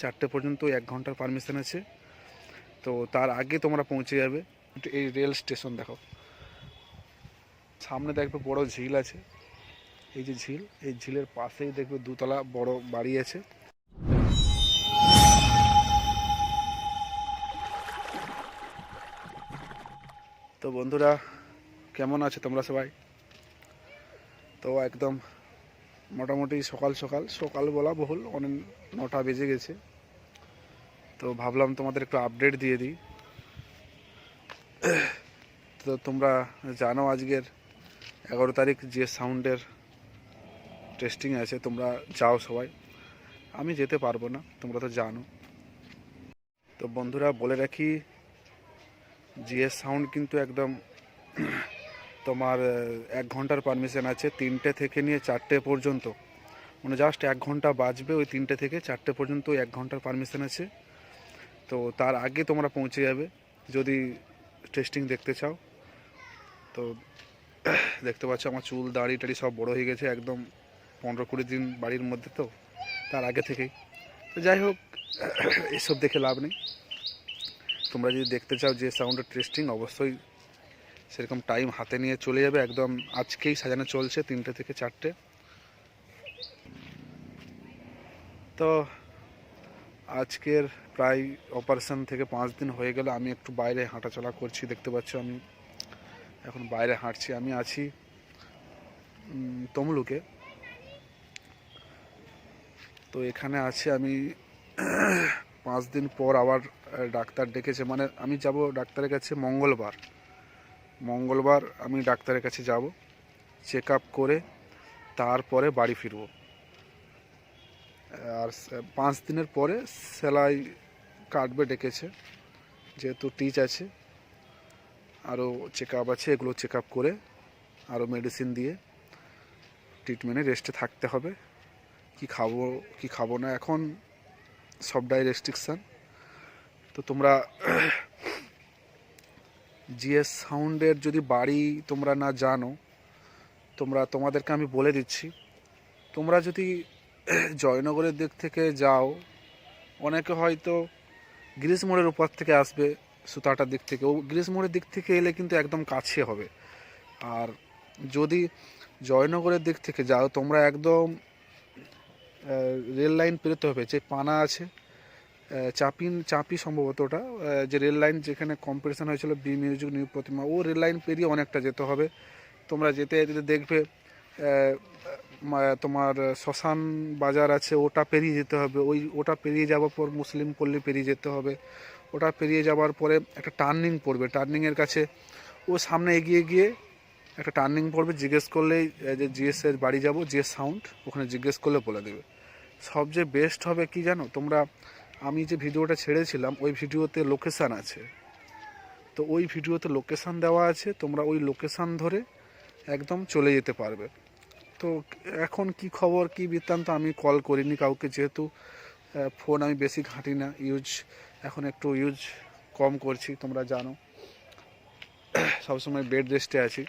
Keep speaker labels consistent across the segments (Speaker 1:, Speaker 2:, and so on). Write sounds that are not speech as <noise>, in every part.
Speaker 1: চারটে পর্যন্ত এক ঘণ্টার পারমিশন আছে। তো তার আগে তোমরা পৌঁছে যাবে। এই রেল স্টেশন দেখো। সামনে দেখবে বড় ঝিল আছে। এই যে ঝিল, এই ঝিলের পাশেই দেখবে দুতলা বড় বাড়ি আছে। তো বন্ধুরা, কেমন আছে তোমরা সবাই? তো একদম মোটামুটি সকাল সকাল সকাল বলা বহুল, অনেক নটা বেজে গেছে। তো ভাবলাম তোমাদের একটু আপডেট দিয়ে দিই। তো তোমরা জানো আজকের এগারো তারিখ যে সাউন্ডের টেস্টিং আছে, তোমরা যাও সবাই। আমি যেতে পারব না, তোমরা তো জানো। তো বন্ধুরা বলে রাখি, জিএস সাউন্ড কিন্তু একদম তোমার এক ঘণ্টার পারমিশন আছে তিনটে থেকে নিয়ে চারটে পর্যন্ত। মানে জাস্ট এক ঘণ্টা বাজবে ওই তিনটে থেকে চারটে পর্যন্ত এক ঘণ্টার পারমিশন আছে। তো তার আগে তোমরা পৌঁছে যাবে, যদি টেস্টিং দেখতে চাও। তো <clears throat> দেখতে পাচ্ছ আমার চুল, দাড়ি টাড়ি সব বড় হয়ে গেছে একদম পনেরো কুড়ি দিন বাড়ির মধ্যে তো, তার আগে থেকেই। তো যাই হোক, <clears throat> এসব দেখে লাভ নেই। তোমরা যদি দেখতে চাও যে সাউন্ডের টেস্টিং অবশ্যই সেরকম টাইম হাতে নিয়ে চলে যাবে, একদম আজকেই সাজানো চলছে তিনটে থেকে চারটে। তো আজকের প্রায় অপারেশন থেকে পাঁচ দিন হয়ে গেল, আমি একটু বাইরে হাঁটাচলা করছি, দেখতে পাচ্ছ আমি। এখন বাইরে হাঁটছি, আমি আছি তমলুকে। তো এখানে আছে আমি পাঁচ দিন পর আবার ডাক্তার ডেকেছে মানে আমি যাব ডাক্তারের কাছে মঙ্গলবার। মঙ্গলবার আমি ডাক্তারের কাছে যাব চেক আপ করে তারপরে বাড়ি ফিরব। আর পাঁচ দিনের পরে সেলাই কাটবে ডেকেছে, যেহেতু টিচ আছে আরও চেক আপ আছে, এগুলো চেক আপ করে আরও মেডিসিন দিয়ে ট্রিটমেন্টে রেস্টে থাকতে হবে। কি খাব কি খাব না, এখন সবটাই রেস্ট্রিকশান তো তোমরা জিএস সাউন্ডের যদি বাড়ি তোমরা না জানো, তোমরা, তোমাদেরকে আমি বলে দিচ্ছি, তোমরা যদি <clears throat> জয়নগরের দিক থেকে যাও, অনেকে হয়তো গ্রিস মোড়ের উপর থেকে আসবে সুতাটার দিক থেকে। ও গ্রিস মোড়ের দিক থেকে এলে কিন্তু একদম কাছে হবে। আর যদি জয়নগরের দিক থেকে যাও, তোমরা একদম রেল লাইন পেরোতে হবে, যে পানা আছে চাপিন, চাপি সম্ভবত ওটা। যে রেল লাইন যেখানে কম্পিটিশন হয়েছিল বি মিউজিক নিউ প্রতিমা ও রেল লাইন পেরিয়ে অনেকটা যেতে হবে। তোমরা যেতে যেতে দেখবে তোমার শ্মশান বাজার আছে, ওটা পেরিয়ে যেতে হবে। ওই, ওটা পেরিয়ে যাওয়ার পর মুসলিম পল্লী পেরিয়ে যেতে হবে। ওটা পেরিয়ে যাওয়ার পরে একটা টার্নিং পড়বে। টার্নিংয়ের কাছে ও সামনে এগিয়ে গিয়ে একটা টার্নিং পড়বে। জিজ্ঞেস করলেই যে জিএস এর বাড়ি যাব জিএস সাউন্ড ওখানে জিজ্ঞেস করলে বলে দেবে। সবচেয়ে বেস্ট হবে কি জানো? তোমরা আমি যে ভিডিওটা ছেড়েছিলাম, ওই ভিডিওতে লোকেশান আছে। তো ওই ভিডিওতে লোকেশান দেওয়া আছে, তোমরা ওই লোকেশান ধরে একদম চলে যেতে পারবে। তো এখন কি খবর, কি বৃত্তান্ত আমি কল করিনি কাউকে, যেহেতু ফোন আমি বেশি ঘাঁটি না ইউজ এখন একটু ইউজ কম করছি, তোমরা জানো। সবসময় বেড রেস্টে আছি।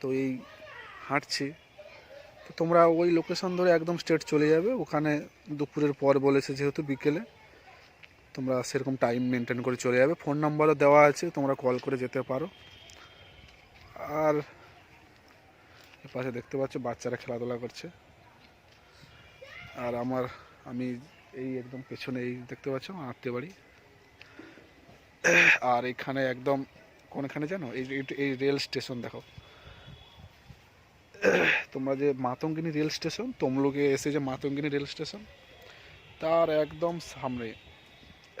Speaker 1: তো এই হাঁটছি। তোমরা ওই লোকেশন ধরে একদম স্ট্রেট চলে যাবে। ওখানে দুপুরের পর বলেছে যেহেতু বিকেলে, তোমরা সেরকম টাইম মেনটেন করে চলে যাবে। ফোন নাম্বারও দেওয়া আছে, তোমরা কল করে যেতে পারো। আর পাশে দেখতে পাচ্ছ, বাচ্চারা খেলাধুলা করছে। আর আমার, আমি এই একদম পেছনে এই দেখতে পাচ্ছ, আমার আত্মীয় বাড়ি। আর এখানে একদম, কোনখানে জানো? এই- এই রেল স্টেশন দেখো। তোমরা যে মাতঙ্গিনী রেল স্টেশন, তমলুকে এসে যে মাতঙ্গিনী রেল স্টেশন, তার একদম সামনে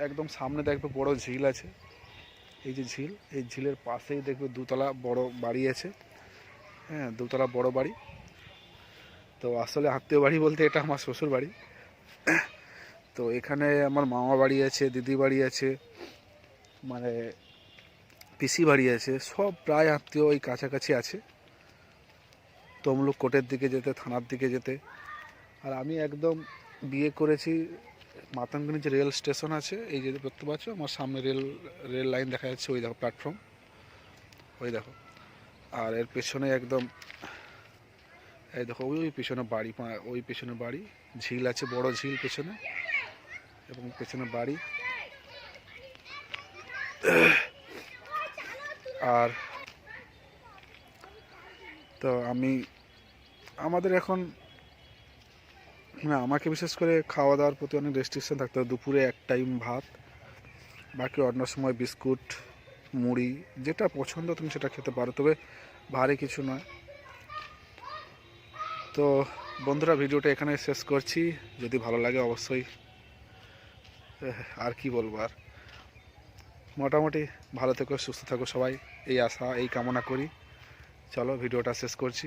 Speaker 1: একদম সামনে দেখবে বড় ঝিল আছে। এই যে ঝিল, এই ঝিলের পাশেই দেখবে দুতলা বড় বাড়ি আছে। হ্যাঁ দুতলা বড় বাড়ি। তো আসলে আত্মীয় বাড়ি বলতে এটা আমার শ্বশুর বাড়ি। তো এখানে আমার মামা বাড়ি আছে, দিদি বাড়ি আছে মানে পিসি বাড়ি আছে, সব প্রায় আত্মীয় ওই কাছাকাছি আছে। তমলুক কোর্টের দিকে যেতে, থানার দিকে যেতে। আর আমি একদম বিয়ে করেছি মাতাঙ্গনি যে রেল স্টেশন আছে, এই যে দেখতে পাচ্ছ, আমার সামনে রেল রেল লাইন দেখা যাচ্ছে, ওই দেখো প্ল্যাটফর্ম ওই দেখো। আর এর পেছনে একদম, এই দেখো, ওই ওই পেছনে বাড়ি ওই পেছনে বাড়ি, ঝিল আছে, বড় ঝিল পেছনে, এবং পেছনে বাড়ি। আর তো আমি, আমাদের এখন, না, আমাকে বিশেষ করে খাওয়া দাওয়ার প্রতি অনেক রেস্ট্রিকশন থাকতে হয় দুপুরে এক টাইম ভাত, বাকি অন্য সময় বিস্কুট, মুড়ি, যেটা পছন্দ তুমি সেটা খেতে পারো, তবে ভারী কিছু নয়। তো বন্ধুরা, ভিডিওটা এখানে শেষ করছি। যদি ভালো লাগে অবশ্যই, আর কি বলব আর। মোটামুটি ভালো থেকো, সুস্থ থাকো সবাই। এই আশা, এই কামনা করি। চলো ভিডিওটা শেষ করছি।